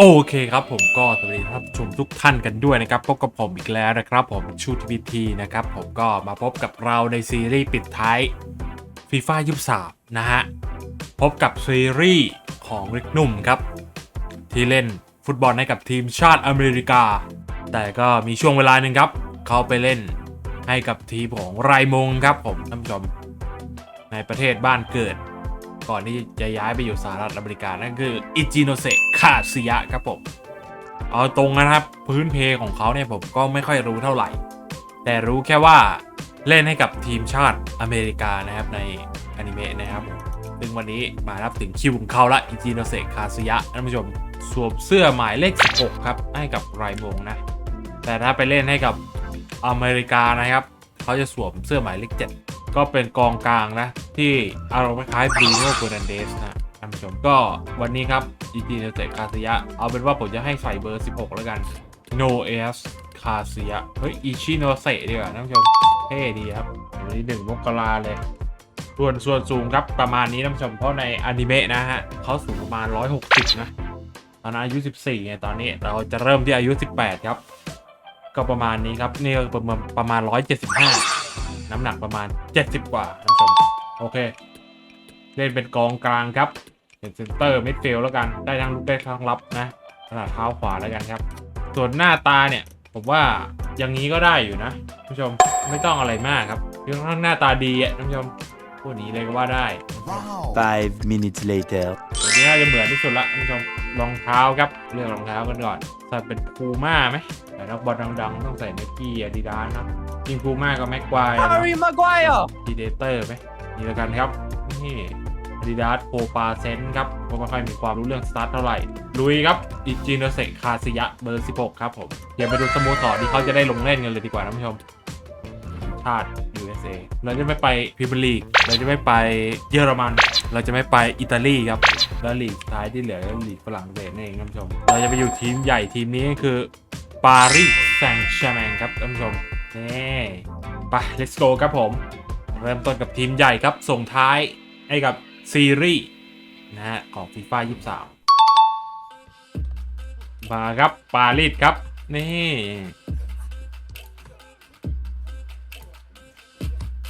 โอเคครับผมก็สวัสดีท่านผู้ชมทุกท่านกันด้วยนะครับพบกับผมอีกแล้วนะครับ ผมชูทีวีทีนะครับผมก็มาพบกับเราในซีรีส์ปิดท้ายฟีฟ่ายุบสาบนะฮะพบกับซีรีส์ของริกนุ่มครับ ที่เล่นฟุตบอลให้กับทีมชาติอเมริกา แต่ก็มีช่วงเวลาหนึ่งครับ เขาไปเล่นให้กับทีมของไรมงครับผมท่านผู้ชมในประเทศบ้านเกิด ก่อนที่จะย้ายไปอยู่สหรัฐอเมริกา นั่นคืออิจิโนเซะคาซิยะครับผม เอาตรงนะครับ พื้นเพของเขาเนี่ยผมก็ไม่ค่อยรู้เท่าไหร่ แต่รู้แค่ว่าเล่นให้กับทีมชาติอเมริกานะครับในอนิเมะนะครับซึ่งวันนี้มารับถึงคิวของเขาละอิจิโนเซะคาซิยะท่านผู้ชมสวมเสื้อหมายเลข 16 ครับ ให้กับไรมงนะ แต่ถ้าไปเล่นให้กับอเมริกานะครับ เขาจะสวมเสื้อหมายเลข7ก็เป็นกองกลางนะ ที่อารมณ์คล้ายบรูโน่เฟร์นันเดสนะท่านผู้ชมก็วันนี้ครับอีจีเนเตคาซิยะ เอาเป็นว่าผมจะให้ใส่เบอร์ 16 แล้วกัน No S คาซิยะ เฮ้ย อิชิโนเซดีกว่าท่านผู้ชมเท่ดีครับ วันนี้หนึ่งมกราเลย ส่วนส่วนสูงครับประมาณนี้ท่านผู้ชมเพราะในอนิเมะนะฮะเขาสูงประมาณ 160 นะตอนนั้นอายุ 14ไงตอนนี้เราจะเริ่มที่อายุ 18 ครับ ก็ประมาณนี้ครับนี่ก็ประมาณประมาณ 175 น้ำหนักประมาณ 70 กว่าท่านผู้ชมโอเค เล่นเป็นกองกลางครับเป็นเซนเตอร์มิดฟิลด์แล้วกันได้ทั้งลุกได้ทั้งรับนะขนาดเท้าขวาแล้วกันครับ ส่วนหน้าตาเนี่ย ผมว่าอย่างนี้ก็ได้อยู่นะท่านผู้ชมไม่ต้องอะไรมากครับเพียงทั้งหน้าตาดีอะท่านผู้ชมพวกนี้เลยก็ว่าได้ Five minutes later. ตัวนี้น่าจะเหมือนที่สุดละท่านผู้ชมรองเท้าครับเลือกรองเท้ากันก่อนใส่เป็นพูม่าไหม แต่นักบอลดังๆ ต้องใส่ไนกี้อาดิดาสนะยิงพูม่าก็แม็กควาย Harry Maguire ดีเดเตอร์ไหมนี่แล้วกันครับนี่อาดิดาสโปปาเซนครับก็ไม่ค่อยมีความรู้เรื่องสตาร์ทเท่าไหร่ ลุยครับอิจิโนเซคาซิยะเบอร์ 16 ครับผมเดี๋ยวไปดูสโมสรที่เขาจะได้ลงเล่นกันเลยดีกว่าท่านผู้ชมชาติ USA เราจะไม่ไปพรีเมียร์ลีกเราจะไม่ไปเยอรมัน เราจะไม่ไปอิตาลีครับ แล้วลีกสุดท้ายที่เหลือก็ลีกฝรั่งเศสนั่นเองท่านผู้ชม เราจะไปอยู่ทีมใหญ่ทีมนี้ก็คือ ปารีสแซงต์แชร์แมงครับท่านผู้ชมนี่ไป let's go ครับผม เริ่มต้นกับทีมใหญ่ครับ ส่งท้ายให้กับซีรีส์นะฮะของฟีฟ่า23มมาครับ ปารีสครับ นี่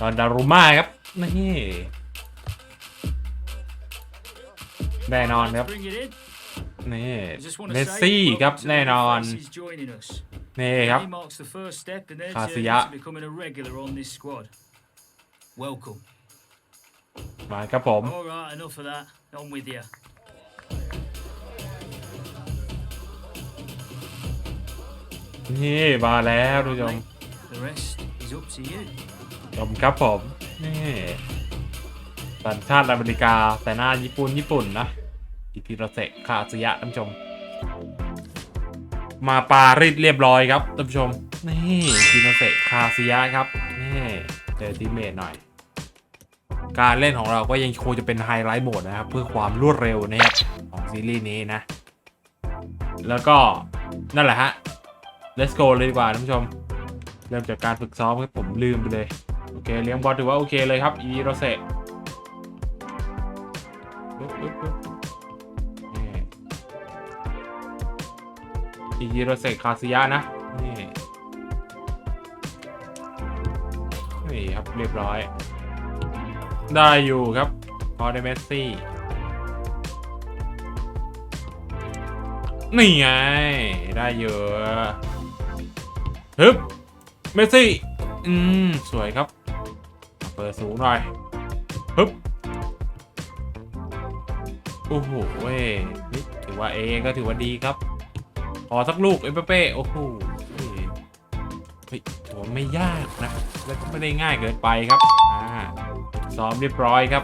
ตอนดารุม่าครับ นี่ แน่นอนครับ นี่ I just want เม to ส say, ซี่ครับ welcome to แน่นอน everyone who's joining us. นี่ครับ He marks the first step in their Kasiya. journey to becoming a regular on this squad. Welcome. มาครับผม All right, enough of that. On with you. นี่มาแล้วทุกผู้ชม The rest is up to you. ชมครับผมนี่สัญชาติอเมริกาแต่หน้าญี่ปุ่นญี่ปุ่นนะ อิทิโรเซะคาซึยะท่านผู้ชม มาปารีสเรียบร้อยครับท่านผู้ชม นี่อิทิโรเซะคาซึยะครับ นี่เจอทีเมทหน่อย การเล่นของเราก็ยังคงจะเป็นไฮไลท์โหมดนะครับ เพื่อความรวดเร็วนะครับของซีรีส์นี้นะ แล้วก็นั่นแหละฮะ let's go เลยดีกว่าท่านผู้ชม เริ่มจากการฝึกซ้อมครับผมลืมไปเลย โอเค เลี้ยงบอลถือว่าโอเคเลยครับอีโรเซ อีโรเซคาซิยะนะ นี่ นี่ครับเรียบร้อย ได้อยู่ครับพอได้เมสซี่ นี่ไง ได้เยอะฮึบเมสซี่ อืม สวยครับ เปิดสูงหน่อยฮึบโอ้โหเว้ยนี่ถือว่าเอก็ถือว่าดีครับ ขอสักลูกเอ็มเป้โอ้โหเฮ้ยเฮ้ยถือว่าไม่ยากนะ แล้วก็ไม่ได้ง่ายเกินไปครับอ่าซ้อมเรียบร้อยครับ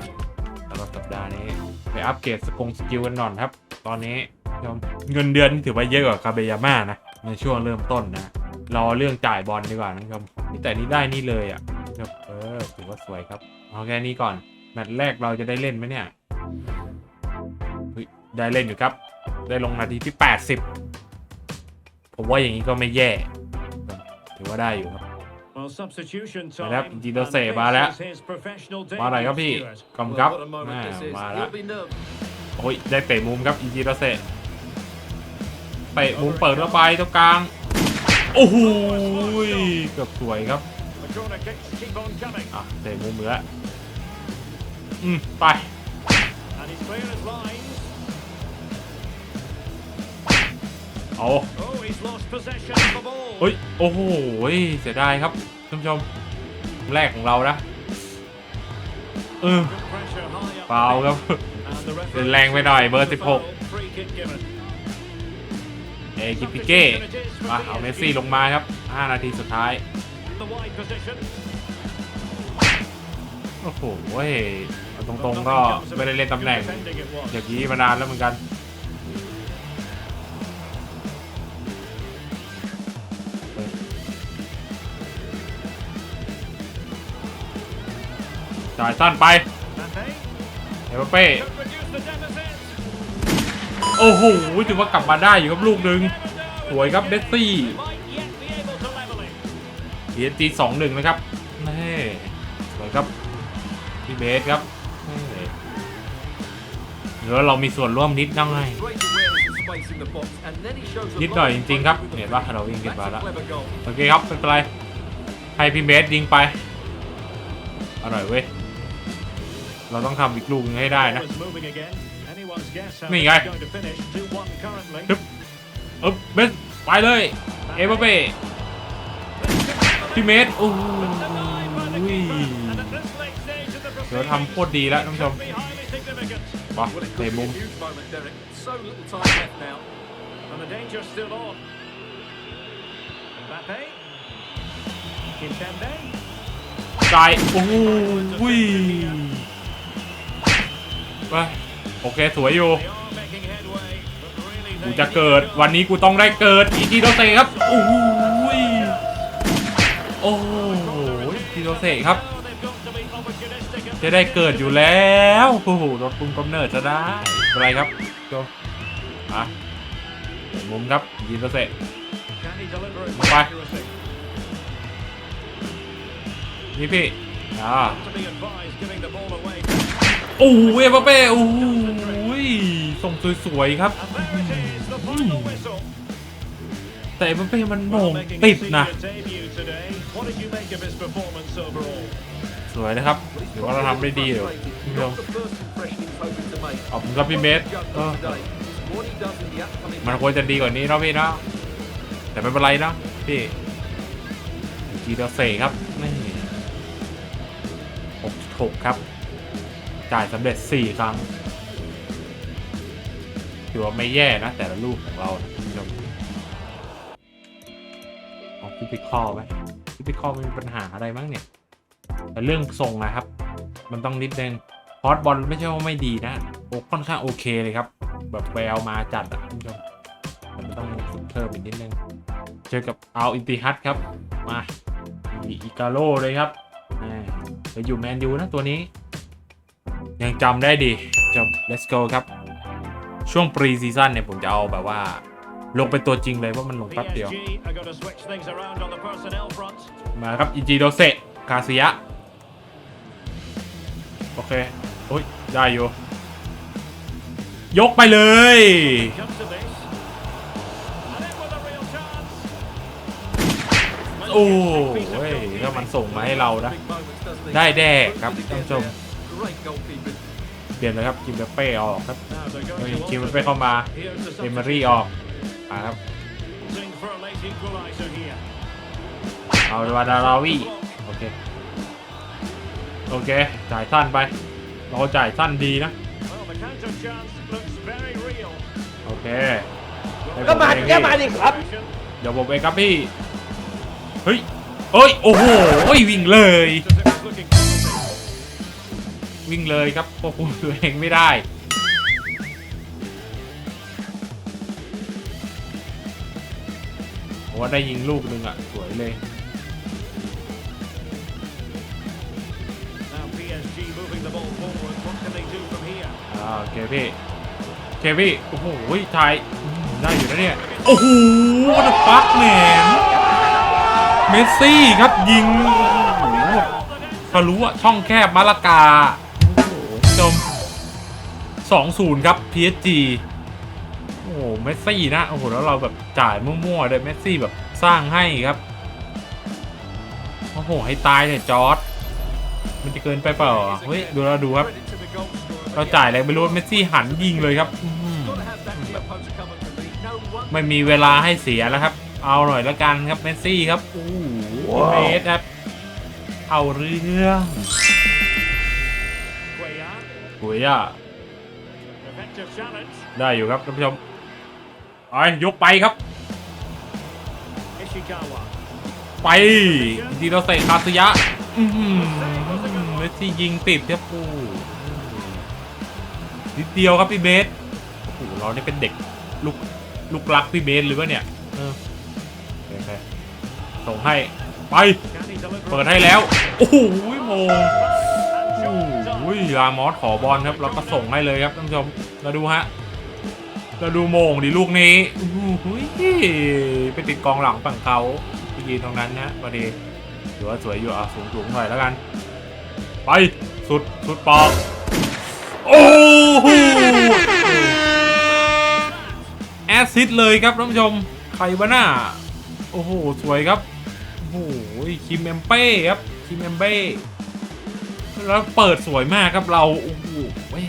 สำหรับสัปดาห์นี้ ไปอัปเกรดสกงสกิลกันหน่อยครับ ตอนนี้ยอมเงินเดือนถือว่าเยอะกว่าคาเบยาม่านะ ในช่วงเริ่มต้นนะ รอเรื่องจ่ายบอลดีกว่านะครับนี่แต่นี้ได้นี่เลยอะครับเออถือว่าสวยครับเอาแค่นี้ก่อน แมตช์แรกเราจะได้เล่นไหมเนี่ยเฮ้ยได้เล่นอยู่ครับ ได้ลงนาทีที่ 80 ผมว่าอย่างนี้ก็ไม่แย่ ถือว่าได้อยู่ครับ Well, substitution มาแล้ว time. จิโน and เซมาแล้ว this is his professional มาหน่อยครับพี่ debut, Stuart. กำกับ Well, what a moment แม่ this is. มาแล้ว He'll be nervous. โอ้ยได้เตะมุมครับอิจิโรเซเตะมุมเปิดเข้าไปตรงกลางโอ้โหเกือบสวยครับ The corner kicks keep on coming. อะเตะมุมเหลืออืมไป เอาเฮ้ย โอ้โหเสียดายครับท่านผู้ชมแรกของเรานะ เออเปล่าครับแรงไปหน่อยเบอร์ 16 เอกิปิเก้มาเอาเมสซี่ลงมาครับ 5 นาทีสุดท้าย โอ้โหเว้ยตรงๆก็ไม่ได้เล่นตำแหน่ง อย่างนี้มานานแล้วเหมือนกัน จ่ายสั้นไปเอเปเป้โอ้โหถือว่ากลับมาได้อยู่ครับลูกหนึ่งสวยครับเดซซี่ Might yet be able to level it. พีเอจีสองหนึ่งนะครับนี่สวยครับพี่เบสครับนี่เหลือเรามีส่วนร่วมนิดน่อยนิดหน่อยจริงๆครับเห็นว่าเราวิ่งขึ้นมาแล้วโอเคครับเป็นไรให้พี่เบสยิงไปอร่อยเว้ย เราต้องทำอีกลูกนึงให้ได้นะ Ball is moving again. Anyone's guess how นี่ it's ไง going to finish. 2-1 currently. ฮึบเอ๊บเบสไปเลย เอเปเป้พี่เมสโอ้โห And at this late stage of the เดี๋ยว proceedings, ทำโคตรดีแล้วท่านผู้ชม be highly significant. มา Well, it เตะ could be มุ a ม huge moment, Derek. So little time left now. And the danger's still on. Mbappe. Kimpembe. จ่ายโอ้โเคสวยอยู่กูจะเกิดวันนี้กูต้องได้เกิดอีจีโดเซครับโอ้โหโอ้โหจีโดเซครับ จะได้เกิดอยู่แล้วโอ้โหรถปุ่มกำเนิดจะได้อะไรครับโจอะมุมครับยินโดเซ Can he deliver it with Bye. accuracy? นี่พี่อ่า โอ้ยเอ็ปเป้โอ้ยส่งสวยๆครับ แต่เอ็ปเป้มันมงติดนะ สวยนะครับเดี๋ยวเราทำได้ดีเดี๋ยวเอาผมรับพี่เมสมันควรจะดีกว่านี้นะพี่นะแต่ไม่เป็นไรนะพี่กีดาเซ่ครับ6-6ครับ จ่ายสำเร็จสี่ครั้ง ถือว่าไม่แย่นะ แต่ละลูกของเรานะคุณผู้ชมเอาพิพิคอไหมพิพิคอมีปัญหาอะไรมั้งเนี่ย แต่เรื่องทรงนะครับ มันต้องนิดนึงพอสบอลไม่ใช่ว่าไม่ดีนะโอ้ค่อนข้างโอเคเลยครับ แบบแววมาจัดอะคุณผู้ชมแต่มันต้องฝึกเพิ่มอีกนิดนึง เจอกับเอาอินติฮัตครับ มามีอิกาโร่เลยครับอ่าเคยอยู่แมนยูนะตัวนี้ ยังจำได้ดีจบ let's go ครับ ช่วงปรีซีซั่นเนี่ย ผมจะเอาแบบว่า ลงเป็นตัวจริงเลยว่ามันลงแป๊บเดียว มาครับอิจิโดเซะคาซิยะ โอเคโอ้ย ได้อยู่ ยกไปเลย โอ้ยถ้ามันส่งมาให้เรานะ ได้แดกครับท่านผู้ชม เปลี่ยนเลยครับคิมเบเป้ออกครับ Now they're เฮ้ย going to คิมเบ alter เป้เข้ามา Here's the เอมารี่ออกมาครับ substituting for a late equaliser here. เอาวาดาราวีโอเคโอเค จ่ายสั้นไป เราจ่ายสั้นดีนะ Well, the counter chance looks very real. โอเคก็มาดิก็มาดิครับ เดี๋ยวผมเองครับพี่ เฮ้ยเอ้ย โอ้โหเฮ้ย วิ่งเลย วิ่งเลยครับควบคุมตัวเองไม่ได้ผมว่าได้ยิงลูกหนึ่งอะ สวยเลย Now PSG moving the ball forward. What can they do from here? อ่าโอเคพี่โอเคพี่โอ้โหทายอืมได้อยู่นะเนี่ย โอ้โหวัตฟักแหมนเมสซี่ครับยิงโอ้โห ทะลุอะช่องแคบมาลากาโอ้โหจม 2-0 ครับ PSG โอ้โหเมสซี่นะ โอ้โห แล้วเราแบบจ่ายมั่วๆเลยเมสซี่แบบสร้างให้ครับ โอ้โห ให้ตายเนี่ยจอร์ดมันจะเกินไปเปล่าอะเฮ้ย ดูเราดูครับ Credit to the goal scorer. เราจ่ายอะไรไม่รู้เมสซี่หันยิงเลยครับอื้อหือ Gotta have that the opponent come and compete. No one ไม่มีเวลาให้เสียแล้วครับ เอาหน่อยละกันครับเมสซี่ครับ โอ้โหเมสครับ เอาเรื่อง Cuellar. หุยอะ Effective challenge. ได้อยู่ครับท่านผู้ชมไปยกไปครับ Ishikawa. ไปจริงๆเราเตะคาสยะอื้อหือเมสซี่ยิงติดครับปูนิดเดียวครับพี่เบสโอ้โหเราเนี่ยเป็นเด็กลูกลูกรักพี่เบสหรือว่าเนี่ยเออโอเคๆส่งให้ไป Can he deliver? เปิดให้แล้ว โอ้โหโมง And โอ้ shot โห done. ลามอสขอบอลครับเราก็ส่งให้เลยครับท่านผู้ชม เราดูฮะ เราดูโมงดิลูกนี้โอ้โหไปติดกองหลังฝั่งเขาไปยืนตรงนั้นนะพอดีถือว่าสวยอยู่อะสูงสูงหน่อยแล้วกัน ไป สุดสุดปอก โอ้โหแอซิดเลยครับท่านผู้ชม ใครวะน่าโอ้โห สวยครับ โอ้โห คิมเอมเป้ครับ คิมเอมเป้แล้วเปิดสวยมากครับเรา โอ้โหเว้ย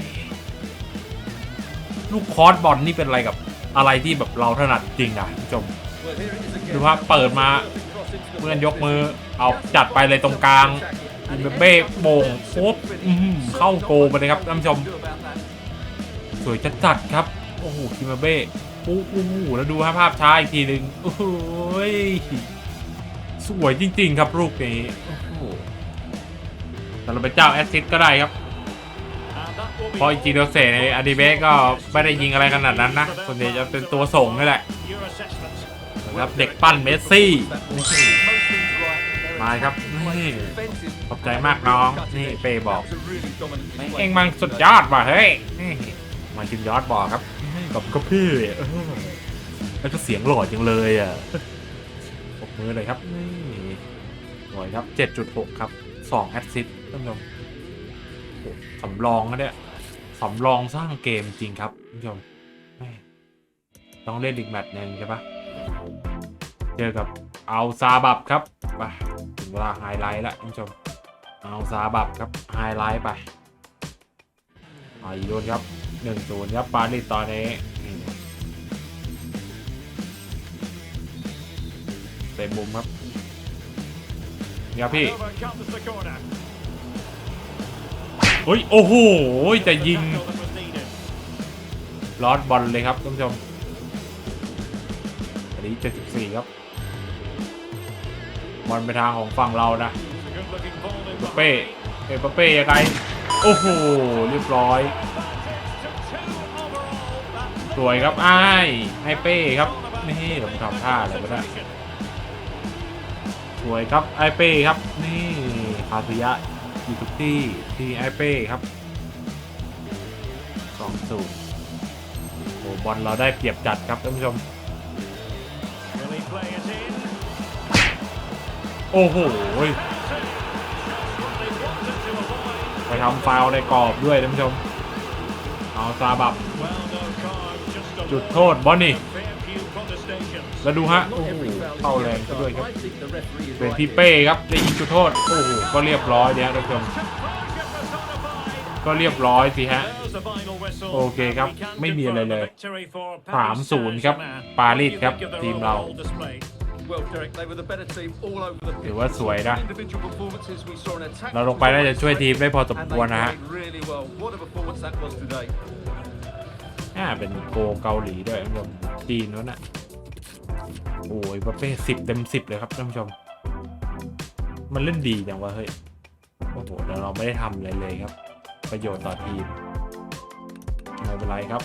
ลูกคอร์สบอลนี่เป็นอะไรกับอะไรที่แบบเราถนัดจริงอะผู้ชม Well, here it is again. ดูว่าเปิดมาเพื่อนยกมือเอาจัดไปเลยตรงกลางคิมเอมเป้โป่งปุ๊บเข้าโกไปเลยครับท่านผู้ชม สวยจัดจัดครับ โอ้โหคิมเบเบ้โอ้โหแล้วดูฮะภาพช้าอีกทีหนึ่งโอ้ยสวยจริง ๆ ครับลูกนี้โอ้โหแต่เราเป็นเจ้าแอสซิสก็ได้ครับ เพราะจริงๆเราเสในอาดิเบสก็ไม่ได้ยิงอะไรขนาดนั้นนะส่วนใหญ่จะเป็นตัวส่งนี่แหละครับเด็กปั้นเมสซี่ มาครับนี่ขอบใจมากน้อง นี่เป้บอก เองมันสุดยอดว่ะเฮ้ยนี่มาคิมยอดบอกครับกับก็พี่แล้วก็เสียงหล่อจังเลยอะปรบมือเลยครับนี่หน่วยครับ 7.6 ครับ 2 แอสซิสต์ท่านผู้ชมโอ้ สำรองนะเนี่ยสำรองสร้างเกมจริงครับท่านผู้ชมต้องเล่นอีกแมตช์หนึ่งใช่ปะเจอกับเอาซาบับครับไปถึงเวลาไฮไลท์แล้วท่านผู้ชมเอาซาบับครับไฮไลท์ไปอาอีโดนครับหนึ่งศูนย์ครับปารีสตอนนี้เตะมุมครับเนี่ครับพี่ เฮ้ย โอ้โห จะยิงลอดบอลเลยครับท่านผู้ชม อันนี้ 74 ครับ บอลไปทางของฝั่งเรานะเปเป้เอเปเป้ยังไง โอ้โห เรียบร้อย สวยครับไอ้ให้เป้ครับ นี่ผมทำท่าอะไรก็ได้ สวยครับไอเป้ครับ นี่คาซิยะ อยู่ทุกที่ที่ไอเป้ครับสองศูนย์โอ้บอลเราได้เปรียบจัดครับท่านผู้ชม โอ้โหไปทำฟาวในกรอบด้วยท่านผู้ชม เอาซาบับ จุดโทษบอลนี่แล้วดูฮะ โอ้โห เข้า a แรง yellow ซะด้วย card. ครับ I think the referee is เป็น right พี่ here. เป้ครับได้ยิงจุดโทษ โอ้โห ก็เรียบร้อยเนี่ยท่านผู้ชมก็เรียบร้อยสิฮะ There's the final whistle. โอเคครับ And we can ไม่มีอะไรเลย confirm the victory for สาม Paris ศูนย์ครับ Saint-Germain. ปารีสครับ What do you think of their ทีมเรา overall display? Well, Derek, they were the better team all over the pitch. ถือว่าสวยนะ Individual performances, we saw an attack เราลงไปน่าจะช่วยทีมได้พอสม and ควร they นะฮะ played really well. What a performance that was today. อ่าเป็นโกเกาหลีด้วยท่านผู้ชมจีนนู้นน่ะ โอ้ยประเภทสิบเต็มสิบเลยครับท่านผู้ชม มันเล่นดีจังวะเฮ้ย โอ้โห แล้วเราไม่ได้ทำอะไรเลยครับ ประโยชน์ต่อทีม ไม่เป็นไรครับ